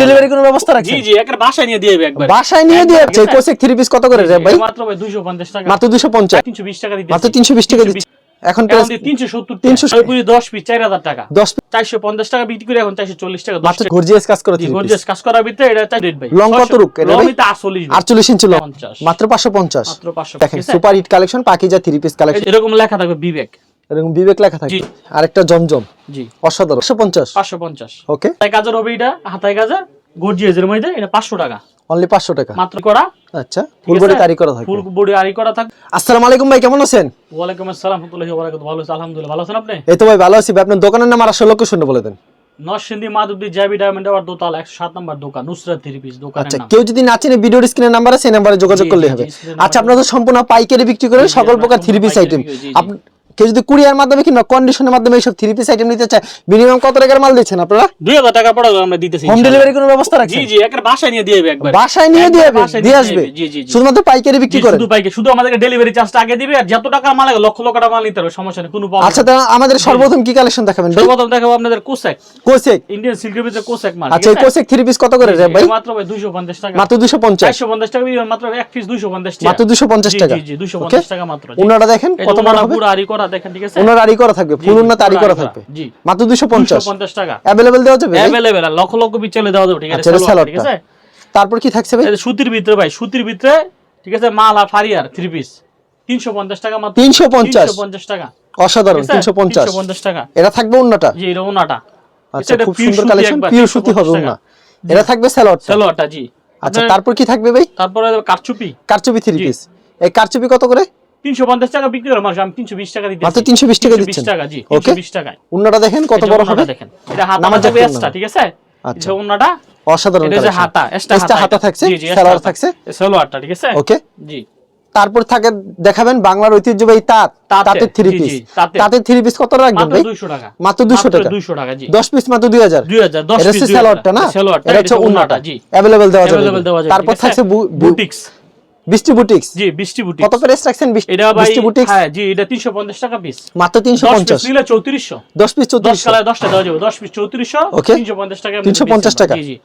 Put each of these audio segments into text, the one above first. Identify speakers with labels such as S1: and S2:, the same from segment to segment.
S1: Delivery কোনো ব্যবস্থা রাখছেন?
S2: জি একের বাসায় নিয়ে দিয়ে একবার।
S1: বাসায় নিয়ে দিয়ে যাচ্ছে কোসেক থ্রি পিস কত করে ভাই?
S2: মাত্র ভাই 250 টাকা।
S1: মাত্র দুশো পঞ্চাশ।
S2: তিনশো বিশ টাকা দিতে
S1: মাত্র তিনশো বিশ টাকা দিচ্ছে। এখন প্রাইস
S2: তিনশো সত্তর
S1: 370
S2: তিনশো পিস চার হাজার টাকা।
S1: দশ
S2: চারশো পঞ্চাশ টাকা বিক্রি করে এখন চারশো চল্লিশ টাকা দশ
S1: মাত্র গর্জিয়াস কাজ করে
S2: ভিতরে এটা চাই রেট ভাই।
S1: লং কত রুক? এটা ভাই?
S2: লং আটচল্লিশ
S1: আটচল্লিশ ইঞ্চি লং মাত্র দেখেন super hit collection Pakiza three piece collection
S2: এরকম লেখা থাকবে বিবেক।
S1: এরকম বিবেক লেখা থাকে আরেকটা জমজম।
S2: জি।
S1: অসাধারণ। পঞ্চাশ।
S2: পাঁচশো পঞ্চাশ।
S1: ওকে।
S2: হাতায় হবে এটা হাতায় মধ্যে এটা পাঁচশো টাকা।
S1: অনলি পাঁচশো টাকা।
S2: মাত্র করা।
S1: আচ্ছা ফুল বডি তারি করা থাকে
S2: ফুল বডি আরি করা থাকবে
S1: আসসালামু আলাইকুম ভাই কেমন আছেন?
S2: ওয়ালাইকুম আসসালাম রহমতুল্লাহি ওয়া বারাকাতুহু। ভালো আছি আলহামদুলিল্লাহ। ভালো আছেন আপনি?
S1: এই তো ভাই ভালো আছি ভাই। আপনার দোকানের নাম আর আসল লোকেশন বলে দেন।
S2: নরসিংদী মাধবদী জাবি ডায়মন্ড আবার দোতলা একশো সাত নম্বর দোকান নুসরাত থ্রি পিস দোকানের
S1: আচ্ছা কেউ যদি না চিনে ভিডিওর স্ক্রিনের নাম্বার আছে সেই নাম্বারে যোগাযোগ করলে হবে। আচ্ছা আপনারা তো সম্পূর্ণ পাইকারি বিক্রি করেন সকল প্রকার থ্রি পিস আইটেম
S2: করি, জি, জি।
S1: কেউ যদি কুরিয়ার মাধ্যমে কিংবা কন্ডিশনের মাধ্যমে এইসব থ্রি পিস আইটেম নিতে চায় মিনিমাম কত টাকার মাল দিচ্ছেন আপনারা?
S2: দুই হাজার টাকা পড়া আমরা দিতেছি
S1: হোম ডেলিভারি কোনো ব্যবস্থা
S2: জি
S1: রাখছেন?
S2: জি একের বাসায় নিয়ে দিয়ে একবার।
S1: বাসায় নিয়ে দিয়ে দিয়ে আসবে?
S2: জি জি জি।
S1: শুধুমাত্র পাইকারি বিক্রি
S2: জি,
S1: করেন?
S2: শুধু পাইকে শুধু আমাদেরকে ডেলিভারি চার্জটা আগে দিবে আর যত টাকা মাল লাগে লক্ষ লক্ষ টাকা মাল নিতে হবে সমস্যা নেই কোনো
S1: আচ্ছা তাহলে আমাদের সর্বপ্রথম কি কালেকশন দেখাবেন
S2: সর্বপ্রথম দেখাবো আপনাদের কোসেক
S1: কোসেক
S2: ইন্ডিয়ান সিল্কের ভিতরে কোসেক মাল
S1: আচ্ছা এই কোসেক থ্রি পিস কত করে রে ভাই?
S2: মাত্র ভাই 250 টাকা।
S1: মাত্র দুশো পঞ্চাশ।
S2: 450 টাকা হয়, মাত্র এক পিস 250 টাকা
S1: মাত্র দুশো পঞ্চাশ
S2: জি,
S1: টাকা।
S2: জি জি 250 টাকা মাত্র জি।
S1: ওনারা দেখেন কত বড়
S2: ওনারা
S1: হবে?
S2: পুরো আরি করা দেখেন ঠিক আছে
S1: ওনার আড়ি করা থাকবে
S2: জি,
S1: ফুল
S2: জি,
S1: উন্নত আড়ি
S2: পুরো
S1: করা
S2: আড়ি
S1: থাকবে
S2: জি
S1: মাত্র দুশো পঞ্চাশ
S2: 250 টাকা
S1: অ্যাভেলেবেল দেওয়া যাবে ভাই?
S2: अवेलेबल লক্ষ লক্ষ বিচলে দেওয়া যাবে ঠিক আছে
S1: আচ্ছা, এটা
S2: সালোয়ার, ঠিক
S1: সালোয়ারটা।
S2: আছে
S1: তারপর কি থাকছে ভাই
S2: এই যে সুতির ভিতরে ভাই সুতির ভিতরে ঠিক আছে মাল আর ফারিয়ার থ্রি পিস 350 টাকা মাত্র
S1: 350
S2: 350 টাকা
S1: অসাধারণ
S2: ঠিক আছে?
S1: তিনশো পঞ্চাশ
S2: 350 টাকা
S1: এটা থাকবে উন্নটা
S2: জি এটা ওনাটা
S1: আচ্ছা
S2: এটা
S1: খুব
S2: pure
S1: সুন্দর
S2: সুতি
S1: কালেকশন
S2: একবার,
S1: পিওর সুতি
S2: 350
S1: হবে
S2: টাকা।
S1: উন্না এটা থাকবে স্যালোয়ারটা
S2: সালোয়ারটা জি
S1: আচ্ছা
S2: আপনার-
S1: তারপর কি থাকবে ভাই
S2: তারপরে কারচুপি
S1: কারচুপি থ্রি
S2: জি।
S1: পিস এই কারচুপি কত করে
S2: 350 টাকা বিক্রি করে মানুষ আমি 320 টাকা দিতে
S1: মাত্র 320 টাকা দিচ্ছেন।
S2: টাকা জি
S1: ওকে।
S2: 320 টাকায়
S1: উন্নাটা দেখেন কত বড় হবে?
S2: দেখেন। এটা হাতা
S1: নামাজ
S2: থাকবে
S1: জাতীয়
S2: এক্সট্রা
S1: ওড়না।
S2: ঠিক আছে?
S1: আচ্ছা।
S2: এটা
S1: অসাধারণ
S2: এটা যে হাতা এক্সট্রা
S1: হাতা। থাকছে?
S2: জি জি
S1: সালোয়ার থাকছে?
S2: সালোয়ারটা ঠিক আছে?
S1: ওকে
S2: জি।
S1: তারপর থাকে দেখাবেন বাংলার ঐতিহ্যবাহী তাঁত।
S2: তাঁতের,
S1: থ্রি পিস
S2: তাঁতের।
S1: থ্রি পিস কত রাখবেন
S2: মাত্র
S1: ভাই?
S2: 200 টাকা।
S1: মাত্র 200 টাকা।
S2: 200 টাকা জি।
S1: 10 পিস মাত্র 2000
S2: 2000 10
S1: এটা হচ্ছে স্যালোয়ারটা না? এটা হচ্ছে উন্নাটা। অ্যাভেলেবেল দেওয়া যাবে। তারপর থাকছে
S2: বুটিক্স
S1: বৃষ্টি বুটিক্স?
S2: জি বৃষ্টি বুটিক্স।
S1: কত প্রাইস রাখছেন
S2: এটা ভাই
S1: বৃষ্টি বুটিক্স?
S2: হ্যাঁ জি এটা 350 টাকা পিস
S1: মাত্র
S2: 10 পিস
S1: 350
S2: নিলে 3400
S1: 10 পিস
S2: 10
S1: 3400
S2: 10টা দেওয়া যাবে। 10 পিস 3400 350 টাকা
S1: 350 টাকা।
S2: জি জি।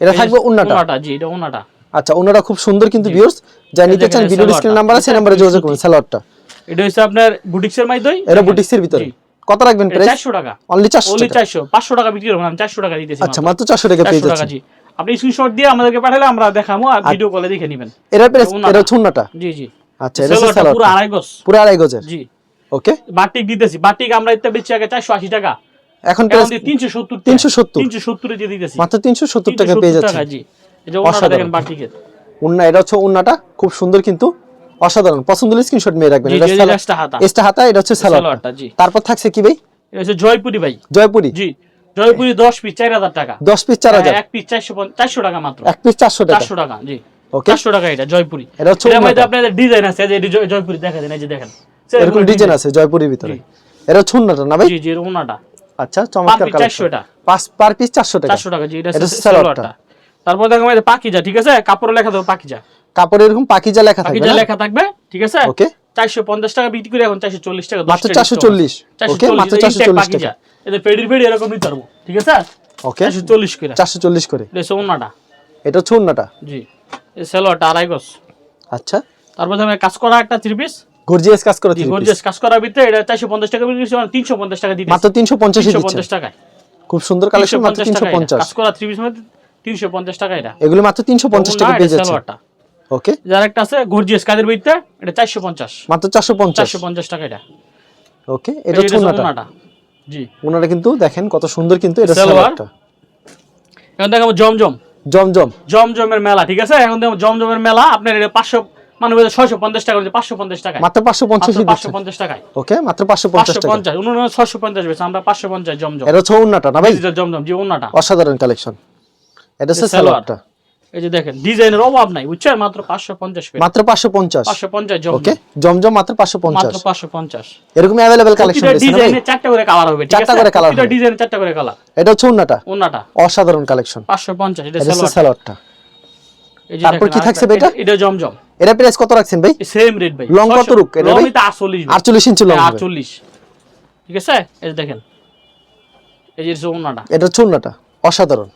S1: এটা থাকবে উন্নাটা।
S2: উন্নাটা জি এটা উন্নাটা।
S1: আচ্ছা উন্নাটা খুব সুন্দর কিন্তু ভিউয়ার্স যা নিতে
S2: দেখেন,
S1: চান ভিডিও স্ক্রিন নাম্বার আছে নাম্বারে যোগাযোগ করুন সালোয়ারটা
S2: এটা হচ্ছে আপনার বুটিক্সের মাইদই?
S1: এটা বুটিক্সের ভিতরে। কত রাখবেন
S2: এটা
S1: প্রাইস
S2: 400 টাকা।
S1: অনলি 400
S2: ওনলি
S1: টাকা।
S2: 400 500 টাকা বিক্রি করব আমি 400 টাকা দিতেছি
S1: আচ্ছা
S2: মাত্র।
S1: মাত্র 400 টাকা পেয়ে
S2: 400 টাকা
S1: যাচ্ছেন।
S2: আপনি স্ক্রিনশট দিয়ে আমাদেরকে পাঠালে আমরা দেখাবো আর ভিডিও কলে দেখে নেবেন।
S1: এটা হচ্ছে উন্নাটা
S2: জি জি।
S1: আচ্ছা এটা হচ্ছে
S2: পুরো আড়াই গজ।
S1: পুরো আড়াই গজের?
S2: জি।
S1: ওকে।
S2: বাটিক দিতেছি। বাটিক আমরা ইত্যা বেচছি আগে 480 টাকা।
S1: এখন প্রাইস
S2: 370
S1: 370
S2: 370 এ দিয়ে দিতেছি।
S1: মাত্র 370 টাকা পেয়ে
S2: টাকা,
S1: যাচ্ছেন।
S2: জি। যে ওনাটা দেখেন বাটিকের।
S1: উন্না এটা হচ্ছে উন্নাটা। খুব সুন্দর কিন্তু। অসাধারণ। পছন্দ হলে স্ক্রিনশট মেরে রাখবেন এটা
S2: এটা হাতা।
S1: এটা হচ্ছে সালোয়ার
S2: সালোয়ারটা জি।
S1: তারপর থাকছে কি ভাই?
S2: এটা হচ্ছে জয়পুরি ভাই।
S1: জয়পুরি।
S2: জি। জয়পুরি 10 পিস 4000 টাকা।
S1: 10 পিস 4000
S2: হ্যাঁ, এক পিস 400 400 টাকা মাত্র।
S1: এক পিস 400 টাকা।
S2: 400 টাকা জি।
S1: ওকে
S2: 400 টাকা এটা জয়পুরি।
S1: এটা হচ্ছে
S2: মধ্যে আপনাদের ডিজাইন আছে এই যে জয়পুরি দেখা দেন এই যে দেখেন।
S1: এরকম ডিজাইন আছে জয়পুরির ভিতরে। এটা হচ্ছে উন্নাটা না ভাই?
S2: জি জি ওনাটা
S1: আচ্ছা চমৎকার কালেকশন
S2: 400 টা।
S1: পাঁচ পার পিস 400 টাকা।
S2: 400 টাকা জি এটা
S1: সালোয়ারটা।
S2: তারপর দেখো আমাদের পাকিজা ঠিক আছে? কাপড়ে লেখা দেবো পাকিজা।
S1: কাপড়ে এরকম পাকিজা লেখা থাকবে
S2: পাকিজা লেখা থাকবে ঠিক আছে?
S1: ওকে
S2: 450 টাকা বিক্রি করে এখন 440 টাকা
S1: মাত্র 440 ওকে মাত্র 440 টাকা।
S2: এদের পেডির পেডি এরকম নিতে পারব ঠিক আছে?
S1: ওকে
S2: 440 করে।
S1: 440 করে।
S2: এটা হচ্ছে ওনাটা
S1: এটা হচ্ছে উন্নাটা
S2: জি আড়াই গজ।
S1: আচ্ছা।
S2: তারপর আমি কাজ করা একটা থ্রি পিস
S1: গর্জিয়াস কাজ করে piece।
S2: গর্জিয়াস কাজ করার ভিতরে এটা 450 টাকা বিক্রি করছে তিনশো পঞ্চাশ টাকা দিতে
S1: মাত্র 350 এ দিচ্ছে
S2: 350 টাকায়।
S1: খুব সুন্দর কালেকশন মাত্র
S2: 350 টাকা এটা।
S1: 350
S2: কাজ করা থ্রি পিস মধ্যে 350 টাকা এটা।
S1: এগুলো মাত্র 350 টাকা
S2: ওনা,
S1: পেয়ে যাচ্ছে ওকে
S2: যার একটা আছে গর্জিয়াস কাজের ভিতরে এটা 450
S1: মাত্র 450
S2: 450 টাকা এটা।
S1: ওকে এটা
S2: ওনাটা। জি।
S1: কিন্তু দেখেন কত সুন্দর কিন্তু এটা। সালোয়ারটা
S2: এখন দেখাবো জমজম।
S1: জমজম।
S2: জমজমের মেলা ঠিক আছে? এখন দেখো জমজমের মেলা। আপনার এটা 500 মানে ছয়শো পঞ্চাশ টাকা হচ্ছে পাঁচশো পঞ্চাশ টাকা
S1: মাত্র 550 এ
S2: পাঁচশো
S1: দিচ্ছে।
S2: পঞ্চাশ টাকায়।
S1: ওকে মাত্র 550
S2: পাঁচশো
S1: টাকা।
S2: পঞ্চাশ অন্য ছয়শো পঞ্চাশ আমরা পাঁচশো পঞ্চাশ জমজম।
S1: এটা হচ্ছে না ভাই?
S2: জমজম জি ওনাটা
S1: অসাধারণ কালেকশন এটা হচ্ছে। সালোয়ারটা
S2: এই যে দেখেন ডিজাইনের অভাব নাই বুঝছেন মাত্র পাঁচশো পঞ্চাশ করে
S1: মাত্র 550
S2: পাঁচশো পঞ্চাশ
S1: ওকে
S2: জমজম
S1: জমজম মাত্র
S2: মাত্র
S1: 550
S2: পাঁচশো পঞ্চাশ
S1: এরকম अवेलेबल কালেকশন
S2: প্রতিটা
S1: দিয়েছেন ভাই
S2: ডিজাইনে চারটা করে কালার হবে ঠিক
S1: চারটা
S2: আছে
S1: করে colour
S2: প্রতিটা
S1: হবে।
S2: ডিজাইনে চারটা করে কালার
S1: এটা হচ্ছে উন্নাটা
S2: ওনাটা
S1: অসাধারণ কালেকশন
S2: পাঁচশো পঞ্চাশ এটা
S1: এটা হচ্ছে
S2: সালোয়ার
S1: সালোয়ারটা
S2: এই যে
S1: তারপর
S2: দেখেন
S1: কি থাকছে
S2: আরেকটা-
S1: ভাই এটা?
S2: এটা জমজম
S1: এটা প্রাইস কত রাখছেন ভাই
S2: সেম রেট ভাই
S1: Long কত রুক এটা
S2: লং
S1: ভাই?
S2: এটা 48 ভাই।
S1: 48 ইঞ্চি লং
S2: হ্যাঁ,
S1: হবে
S2: 48 ঠিক আছে এই যে দেখেন এই যে ওনাটা
S1: এটা হচ্ছে উন্নাটা অসাধারণ
S2: এই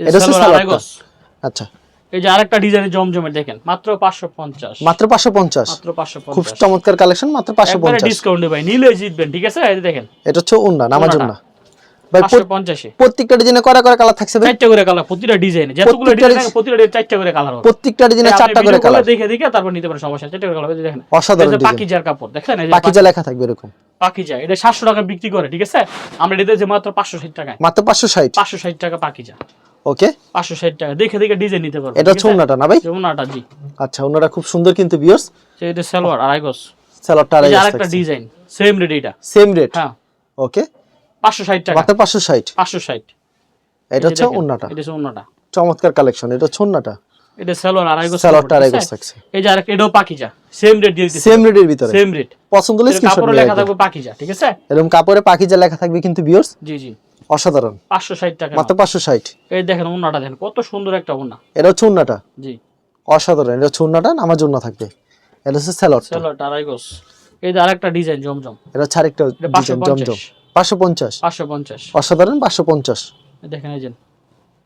S2: যে
S1: এটা হচ্ছে
S2: সালোয়ার আড়াই
S1: সালোয়ারটা। আচ্ছা।
S2: এই যে আরেকটা ডিজাইনের জমজমের দেখেন মাত্র পাঁচশো পঞ্চাশ।
S1: মাত্র পাঁচশো পঞ্চাশ।
S2: মাত্র পাঁচশো
S1: খুব চমৎকার কালেকশন মাত্র পাঁচশো
S2: একবারে
S1: পঞ্চাশ
S2: ডিসকাউন্টে ভাই নিলে জিতবেন ঠিক আছে? এই দেখেন।
S1: এটা হচ্ছে
S2: ওড়নাটা।
S1: ভাই
S2: পাঁচশো পঞ্চাশে।
S1: প্রত্যেকটা ডিজাইনে করা করা কালার থাকছে ভাই?
S2: চারটা করে কালার প্রতিটা ডিজাইনে যতগুলো ডিজাইন প্রতিটা ডিজাইন চারটা করে কালার হবে।
S1: প্রত্যেকটা ডিজাইনে চারটা করে কালার
S2: দেখে দেখে তারপর নিতে পারেন সমস্যা চারটা করে কালার দেখেন।
S1: অসাধারণ ডিজাইন
S2: পাকিজার কাপড় দেখেন এই যে
S1: পাকিজা লেখা থাকবে এরকম।
S2: পাকিজা এটা সাতশো টাকা বিক্রি করে ঠিক আছে? আমরা এটা দিয়েছি মাত্র পাঁচশো ষাট টাকায়।
S1: মাত্র পাঁচশো ষাট।
S2: পাঁচশো ষাট টাকা পাকিজা।
S1: ওকে?
S2: পাঁচশো ষাট টাকা। দেখে দেখে ডিজাইন নিতে পারব
S1: এটা হচ্ছে না ভাই?
S2: উন্নাটা জি।
S1: আচ্ছা উন্নাটা খুব সুন্দর কিন্তু
S2: যে এটা সালোয়ার আড়াই গজ। যে
S1: আড়াই
S2: আরেকটা ডিজাইন সেম রেট এটা।
S1: সেম রেট
S2: হ্যাঁ।
S1: ওকে।
S2: পাঁচশো ষাট টাকা।
S1: মাত্র পাঁচশো ষাট?
S2: পাঁচশো ষাট।
S1: এটা হচ্ছে উন্নাটা
S2: এটা হচ্ছে
S1: চমৎকার কালেকশন এটা হচ্ছে
S2: এটা সালোয়ার আড়াই গজ
S1: স্যালাডটা আড়াই গজ থাকছে।
S2: এই যে আরেকটা এটাও পাকিজা। সেম রেট দিয়ে
S1: সেম রেটের ভিতরে।
S2: সেম রেট
S1: পছন্দ হলে স্ক্রিনশট নিয়ে
S2: লেখা থাকবে পাকিজা ঠিক আছে?
S1: এরকম কাপড়ে পাখিজা লেখা থাকবে কিন্তু বিয়ার্স
S2: জি জি।
S1: অসাধারণ।
S2: পাঁচশো ষাট টাকা
S1: মাত্র পাঁচশো ষাট।
S2: এই দেখেন উন্নাটা দেখেন কত সুন্দর একটা উন্না
S1: এটা হচ্ছে উন্নাটা
S2: জি।
S1: অসাধারণ এটা হচ্ছে উন্নাটা আমার জন্য থাকবে। এটা হচ্ছে স্যালাডটা
S2: সালোয়ারটা আড়াই গজ। এই যে আরেকটা ডিজাইন জমজম।
S1: এটা হচ্ছে আরেকটা ডিজাইন জমজম
S2: পঞ্চাশ।
S1: পাঁচশো পঞ্চাশ।
S2: পাঁচশো পঞ্চাশ।
S1: অসাধারণ পাঁচশো পঞ্চাশ।
S2: এই দেখেন এই যে।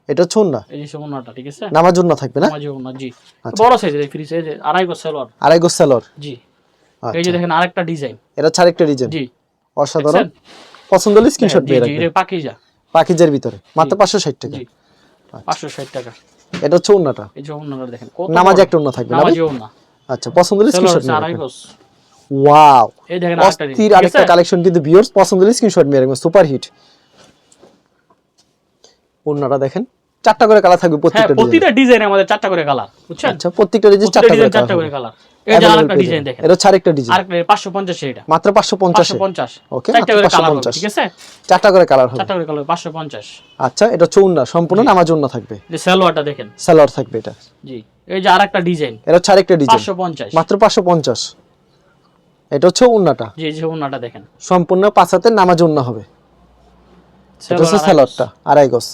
S1: এটা হচ্ছে উন্না
S2: এই যে উন্নাটা ঠিক আছে?
S1: নামার জন্য থাকবে না?
S2: মাঝে উন্না জি।
S1: আচ্ছা।
S2: বড় সাইজের ফ্রি সাইজ আড়াই গজ সালোয়ার
S1: আড়াই গোস স্যালোর
S2: জি। এই যে দেখেন আরেকটা ডিজাইন।
S1: এটা হচ্ছে আরেকটা ডিজাইন।
S2: জি।
S1: অসাধারণ? পছন্দ হলে স্ক্রিনশট দিয়ে রাখবেন।
S2: পাকিজা।
S1: পাখিজার ভিতরে। মাত্র পাঁচশো ষাট টাকা।
S2: জি। পাঁচশো ষাট টাকা।
S1: এটা হচ্ছে উন্নাটা
S2: এই যে উন্নাটা দেখেন কত
S1: নামাজে একটা উন্না থাকবে না? ভাই?
S2: উন্না
S1: আচ্ছা পছন্দ হলে স্ক্রিনশট নিয়ে রাখবেন। ওয়াও।
S2: এই দেখেন
S1: অস্থির আরেকটা কালেকশন কিন্তু ভিউয়ার্স পছন্দ হলে স্ক্রিনশট নিয়ে রাখবেন। সুপার হিট উন্নাটা দেখেন চারটা করে কালার থাকবে
S2: হ্যাঁ
S1: প্রত্যেকটা
S2: প্রতিটা ডিজাইন আমাদের চারটা করে কালার বুঝছেন?
S1: আচ্ছা প্রত্যেকটা ডিজাইন চারটা করে কালার
S2: কালার আরেকটা ডিজাইন দেখেন।
S1: এটা হচ্ছে আরেকটা ডিজাইন
S2: এটা
S1: মাত্র পাঁচশো পঞ্চাশ।
S2: পাঁচশো চারটা করে কালার
S1: 550
S2: ঠিক আছে?
S1: চারটা করে কালার হবে।
S2: চারটা করে কালার পাঁচশো পঞ্চাশ।
S1: আচ্ছা এটা হচ্ছে সম্পূর্ণ নামার জন্য থাকবে।
S2: যে সালোয়ারটা দেখেন।
S1: সালোয়ার থাকবে এটা।
S2: জি এই যে আরেকটা ডিজাইন
S1: এটা হচ্ছে আরেকটা ডিজাইন
S2: পাঁচশো পঞ্চাশ।
S1: মাত্র পাঁচশো পঞ্চাশ। এটা হচ্ছে উন্নাটা।
S2: জি দেখেন।
S1: সম্পূর্ণ পাঁচ হাতের নামাজ উন্না হবে। এটা হচ্ছে সালোয়ারটা আড়াই গজ।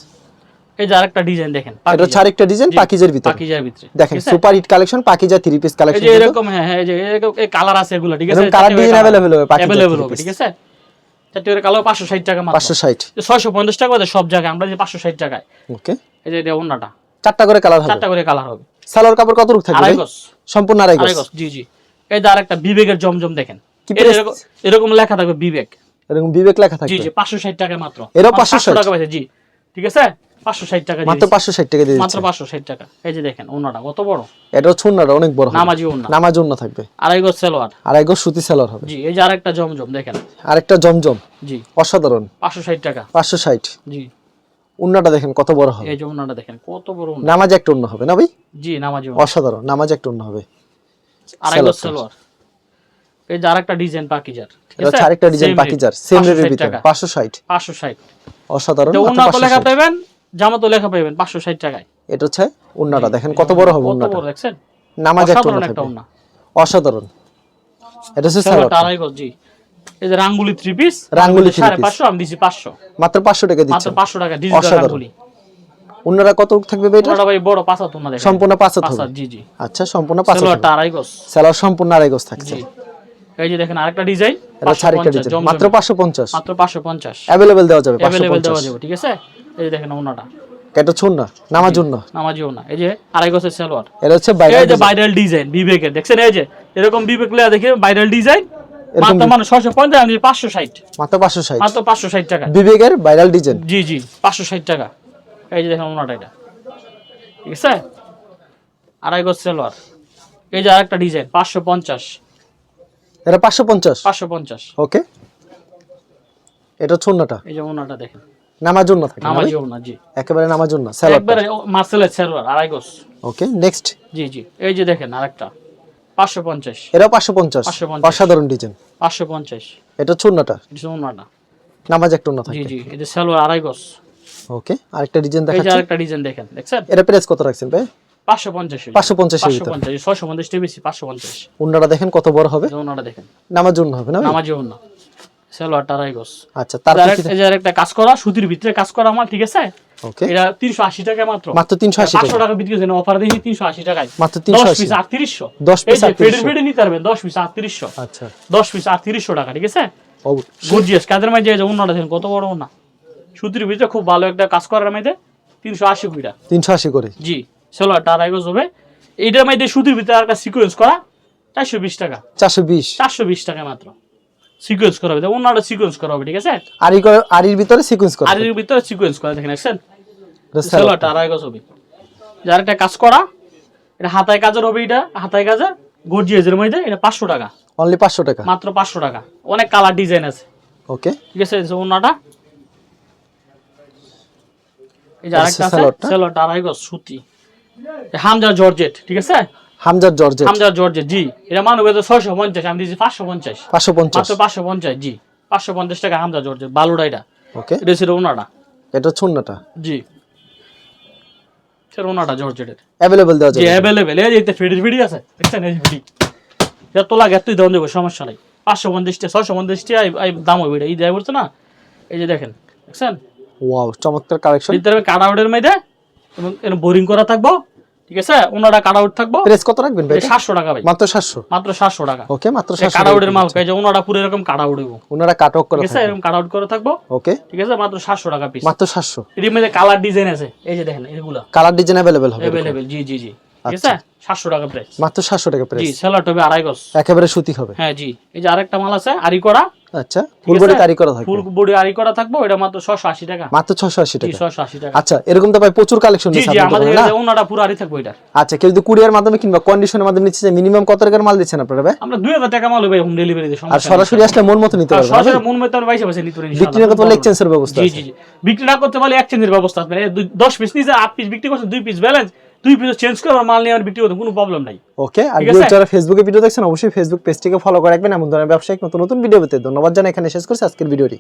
S2: এই যে আরেকটা ডিজাইন দেখেন
S1: এটা হচ্ছে আরেকটা ডিজাইন পাকিজের ভিতরে।
S2: পাকিজার ভিতরে
S1: দেখেন super hit collection Pakiza three
S2: piece
S1: collection
S2: যে এরকম হ্যাঁ হ্যাঁ এই যে এরকম এই কালার আছে এগুলো ঠিক আছে?
S1: colour design available হবে, পাকিজা three
S2: হবে ঠিক আছে? চারটে করে কালার পাঁচশো ষাট টাকা মাত্র।
S1: পাঁচশো ষাট।
S2: ছয়শো পঞ্চাশ টাকা বাদে সব জায়গায় আমরা যে পাঁচশো ষাট টাকায়
S1: ওকে
S2: এই যে এটা ওনাটা
S1: চারটা করে কালার হবে।
S2: চারটা করে কালার হবে।
S1: সালোয়ার কাপড় কত রূপ থাকবে
S2: আড়াই গজ।
S1: সম্পূর্ণ আড়াই গজ।
S2: আড়াই গজ জি জি। এই যে আরেকটা বিবেকের জমজম দেখেন। এই? এরকম- লেখা থাকবে বিবেক।
S1: এরকম বিবেক লেখা
S2: জি
S1: থাকবে।
S2: জি পাঁচশো ষাট টাকা মাত্র।
S1: এরও
S2: মাত্র
S1: 560
S2: টাকা জি। ঠিক আছে? পাঁচশো ষাট টাকা
S1: মাত্র
S2: দিয়েছি।
S1: পাঁচশো ষাট টাকা দিয়ে
S2: মাত্র টাকা। এই যে দেখেন ওনাটা কত বড়?
S1: এটা হচ্ছে উন্নাটা অনেক বড়
S2: নামাজি ওনা
S1: নামাজ উন্না থাকবে।
S2: আড়াই গজ সালোয়ার।
S1: আড়াই গজ সুতি সালোয়ার হবে।
S2: জি এই যে আরেকটা জমজম দেখেন।
S1: আরেকটা জমজম।
S2: জি।
S1: অসাধারণ।
S2: পাঁচশো ষাট টাকা।
S1: পাঁচশো ষাট।
S2: জি।
S1: উন্নাটা দেখেন কত বড় হবে।
S2: এই যে ওনাটা দেখেন কত বড় ওনা
S1: নামাজ একটা উন্না হবে না ভাই?
S2: জি নামাজি ওনা
S1: অসাধারণ নামাজ একটা উন্না হবে।
S2: আড়াই গজ। সালোয়ার। এই যে আরেকটা ডিজাইন পাকিজার।
S1: এটা? আরেকটা ডিজাইন পাকিজার সেম রেটের ভিতরে।
S2: টাকা।
S1: পাঁচশো ষাট।
S2: পাঁচশো ষাট।
S1: অসাধারণ
S2: তো লেখা পাবেন? জামা তো লেখা পাবেন পাঁচশো ষাট টাকায়।
S1: এটা হচ্ছে উন্নাটা দেখেন কত বড় হবে
S2: কত বড় দেখছেন?
S1: নামাজ একটা
S2: অসাধারণ
S1: এটা হচ্ছে
S2: আড়াই গজ জি। এই যে রাঙ্গুলি থ্রি পিস
S1: রাঙ্গুলি piece।
S2: পাঁচশো আমি দিছি পাঁচশো।
S1: মাত্র পাঁচশো টাকা
S2: মাত্র
S1: দিচ্ছে
S2: পাঁচশো টাকা ডিজিটাল রাঙ্গুলি।
S1: কত থাকবে ভাই এটা?
S2: ওটা ভাই বড় পাঁচা তোমরা দেখেন।
S1: সম্পূর্ণ পাঁচ হাত
S2: জি জি।
S1: আচ্ছা সম্পূর্ণ পাঁচ হাত
S2: সালোয়ারটা আড়াই গজ।
S1: সালোয়ার সম্পূর্ণ আড়াই গজ থাকছে।
S2: এই যে দেখেন আরেকটা ডিজাইন
S1: মাত্র পাঁচশো পঞ্চাশ।
S2: মাত্র পাঁচশো পঞ্চাশ।
S1: অ্যাভেলেবেল দেওয়া যাবে পাঁচশো
S2: অ্যাভেলেবেল দেওয়া যাবে ঠিক আছে? এই যে দেখেন ওনাটা।
S1: এটা নামাজ
S2: না এই যে আড়াই গজের সালোয়ার।
S1: এটা হচ্ছে বাইরে
S2: এই যে ভাইরাল ডিজাইন বিবেকের। দেখছেন এই যে এরকম বিবেক লেয়া দেখে ভাইরাল ডিজাইন মাত্র মানে আমি
S1: মাত্র
S2: মাত্র টাকা।
S1: বিবেকের ভাইরাল ডিজাইন
S2: জি জি পাঁচশো ষাট টাকা। এই যে দেখেন ওনাটা এটা। ঠিক আছে? আড়াই গজ সালোয়ার। এই যে আরেকটা ডিজাইন পাঁচশো পঞ্চাশ।
S1: এটা পাঁচশো পঞ্চাশ। ওকে। এটা হচ্ছে উন্নাটা
S2: এই যে ওনাটা দেখেন।
S1: নামাজ উন্না থাকে না ভাই?
S2: জি।
S1: একেবারে নামাজ উন্না সালোয়ারটা
S2: একবারে মার্সেলের সালোয়ার আড়াই গজ।
S1: ওকে নেক্সট
S2: জি জি। এই যে দেখেন আরেকটা। 550
S1: অসাধারণ ডিজাইন
S2: পাঁচশো পঞ্চাশ।
S1: এটা হচ্ছে
S2: ওনাটা
S1: নামাজ একটা
S2: জি
S1: থাকে।
S2: জি এটা সালোয়ার আড়াই গজ।
S1: ওকে আরেকটা ডিজাইন দেখাচ্ছি।
S2: আরেকটা ডিজাইন দেখেন দেখছেন?
S1: এটা প্রেস কত রাখছেন ভাই?
S2: পাঁচশো পঞ্চাশ
S1: পাঁচশো পঞ্চাশের
S2: পাঁচশো
S1: ভিতরে?
S2: পঞ্চাশ ছয়শো পঞ্চাশ বেশি পাঁচশো পঞ্চাশ।
S1: উন্নাটা দেখেন কত বড় হবে?
S2: ওনাটা দেখেন।
S1: নামাজ উন্না হবে না আচ্ছা
S2: কাজ করা সুতির ভিতরে কাজ করা আমার ঠিক আছে?
S1: ওকে।
S2: এটা তিনশো আশি টাকা মাত্র।
S1: মাত্র তিনশো আশি
S2: পাঁচশো
S1: টাকা।
S2: টাকা বিক্রি করছেন অফার দেখি তিনশো আশি টাকায়।
S1: মাত্র
S2: দশ
S1: তিনশো আশি।
S2: পিস আটত্রিশশো।
S1: দশ
S2: এই
S1: পিস
S2: যে ফেডে
S1: 3800
S2: নিতে পারবেন দশ পিস আটত্রিশশো।
S1: আচ্ছা।
S2: দশ পিস আটত্রিশশো টাকা ঠিক আছে?
S1: অবশ্যই
S2: গর্জিয়াস কাদের মাঝে যে উন্নটা দেখেন কত বড় সুতির ভিতরে খুব ভালো একটা কাজ করার মধ্যে তিনশো আশি কুড়িটা।
S1: তিনশো আশি করে?
S2: জি। সালোয়ারটা আড়াই গজ হবে এইটার মধ্যে সুতির ভিতরে আর সিকোয়েন্স করা চারশো বিশ টাকা।
S1: চারশো বিশ।
S2: চারশো বিশ টাকা মাত্র। সিকোয়েন্স করা হবে। অন্যটা সিকোয়েন্স করা হবে ঠিক আছে?
S1: আরি আরির ভিতরে সিকুয়েন্স করে
S2: আর এর ভিতরে সিকোয়েন্স করা দেখেন
S1: এটা salad।
S2: আড়াই গজ হবে যার একটা কাজ করা এটা হাতায় কাজের হবে এটা হাতায় কাজের গর্জিয়াজের মধ্যে এটা পাঁচশো টাকা।
S1: অনলি পাঁচশো টাকা।
S2: মাত্র পাঁচশো টাকা। অনেক কালার ডিজাইন আছে।
S1: ওকে
S2: ঠিক আছে ওনাটা এই যে আরেকটা আছে
S1: সালোয়ারটা?
S2: সালোয়ারটা আড়াই গজ সুতি। হামজা জর্জেট ঠিক আছে?
S1: হামজার জর্জেট।
S2: হামজা জর্জেট জি। এটা মানবে তো ছয়শো পঞ্চাশ আমি দিয়েছি পাঁচশো পঞ্চাশ।
S1: পাঁচশো পঞ্চাশ।
S2: মাত্র পাঁচশো পঞ্চাশ জি। পাঁচশো পঞ্চাশ টাকা হামজা জর্জেট বালুটা এটা।
S1: ওকে।
S2: এটা ছিল ওনাটা।
S1: এটা ছন্নাটা
S2: জি। সেটা ওনাটা জর্জেটের।
S1: অ্যাভেলেবল দেওয়া
S2: জি
S1: যাবে।
S2: অ্যাভেলেবেল এই যে ফিডি ফিডি আছে দেখছেন? এই ফিডি যত লাগে এতই দাম দেবো সমস্যা নেই। পাঁচশো পঞ্চাশটা ছয়শো পঞ্চাশটা এই দাম হবে এটা এই দেয় বলছে না এই যে দেখেন দেখছেন?
S1: ওয়াও চমৎকার কালেকশন
S2: ভিতরে কাট আউটের মধ্যে এবং এর বোরিং করা থাকব। ঠিক আছে? ওনারা কাট আউট থাকব।
S1: প্রেস কত রাখবেন ভাই এটা?
S2: সাতশো টাকা ভাই।
S1: মাত্র সাতশো?
S2: মাত্র সাতশো টাকা।
S1: ওকে মাত্র সাতশো
S2: কাট আউটের মাল কই যে ওনারা পুরো এরকম কাট আউট হইব
S1: ওনারা কাট অফ করে
S2: ঠিক আছে? এরকম কাট আউট করে থাকব।
S1: ওকে
S2: ঠিক আছে? মাত্র সাতশো টাকা পিস
S1: মাত্র সাতশো।
S2: এর মধ্যে কালার ডিজাইন আছে। এই যে দেখেন এগুলো।
S1: কালার ডিজাইন অ্যাভেলেবেল হবে
S2: अवेलेबल জি জি জি। ঠিক আছে? সাতশো টাকা প্রাইস
S1: মাত্র সাতশো টাকা প্রেস
S2: জি সেলার হবে আড়াই গজ।
S1: একেবারে সুতি হবে।
S2: হ্যাঁ জি। এই যে আরেকটা মাল আছে আরি করা।
S1: আচ্ছা ফুল বডি
S2: আছে?
S1: করা থাকবে।
S2: ফুল বডি আরি করা থাকব এটা মাত্র ছশো আশি টাকা।
S1: মাত্র ছশো আশি
S2: জি
S1: টাকা।
S2: ছশো আশি টাকা।
S1: আচ্ছা এরকম তো ভাই প্রচুর কালেকশন
S2: জি জি আমাদের কাছে ওনাটা পুরো আরি থাকব এটা
S1: আচ্ছা কেউ যদি কুরিয়ার মাধ্যমে কিংবা কন্ডিশনের মাধ্যমে নিচ্ছে মিনিমাম কত টাকার মাল দিচ্ছেন আপনারা ভাই?
S2: আমরা দুই হাজার টাকা মাল হবে হোম ডেলিভারি দিয়ে
S1: আর সরাসরি আসলে মন মতো নিতে
S2: আর
S1: পারবেন
S2: সরাসরি মন মতো নিতে
S1: বিক্রি না করতে পারলে এক্সচেঞ্জের ব্যবস্থা
S2: জি জি জি। বিক্রি না করতে পারলে এক্সচেঞ্জের ব্যবস্থা আছে মানে দুই- দশ পিস নিচে আট পিস বিক্রি করছেন দুই পিস ব্যালেন্স দুই পিস চেঞ্জ করে আমার মাল নিয়ে আমার বিক্রি করতে কোনো প্রবলেম নাই।
S1: ওকে আর? যারা ফেসবুকে ভিডিও দেখছেন অবশ্যই ফেসবুক পেজটিকে ফলো করে রাখবেন এমন ধরনের ব্যবসায়িক নতুন নতুন ভিডিও পেতে। ধন্যবাদ জানাই এখানে শেষ করছি আজকের ভিডিওটি